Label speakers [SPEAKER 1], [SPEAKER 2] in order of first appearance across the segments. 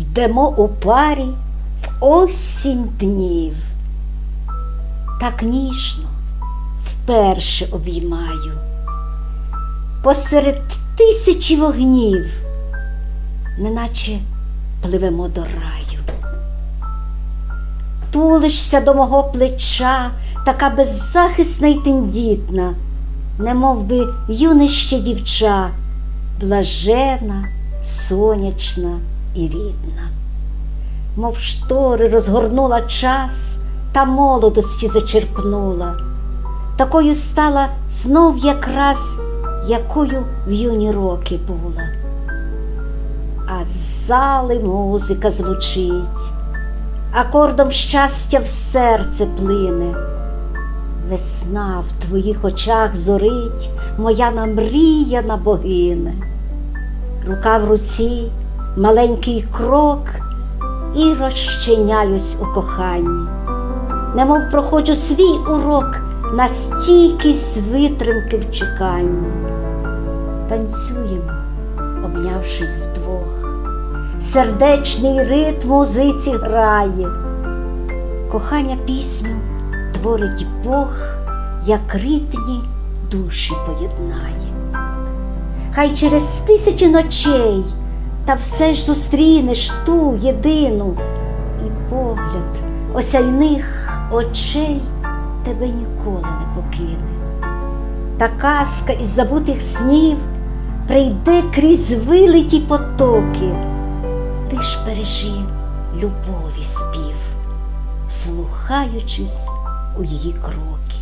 [SPEAKER 1] йдемо у парі в осінь днів. Так ніжно вперше обіймаю посеред тисячі вогнів, неначе пливемо до раю. Тулишся до мого плеча, така беззахисна й тендітна, немов би юне ще дівча, блажена, сонячна і рідна. Мов штори розгорнула час та молодості зачерпнула, такою стала знов якраз, якою в юні роки була. А з зали музика звучить, акордом щастя в серце плине. Весна в твоїх очах зорить, моя намріяна богине. Рука в руці, маленький крок, і розчиняюсь у коханні, немов проходжу свій урок на стійкість витримки в чеканні. Танцюємо, обнявшись вдвох, сердечний ритм музиці грає, кохання пісню творить Бог, як рідні душі поєднає. Хай через тисячі ночей та все ж зустрінеш ту єдину, і погляд осяйних очей тебе ніколи не покине. Та казка із забутих снів прийде крізь вилиті потоки. Ти ж бережи любові спів, вслухаючись у її кроки.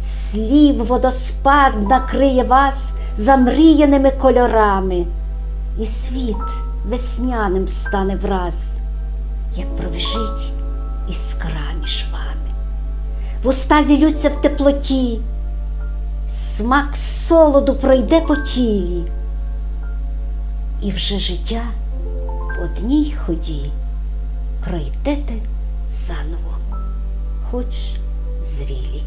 [SPEAKER 1] Слів водоспад накриє вас замріяними кольорами, і світ весняним стане враз, як пробіжить іскра між вами. Вуста зілються в теплоті, смак солоду пройде по тілі, і вже життя в одній ході пройдете заново, хоч зрілі.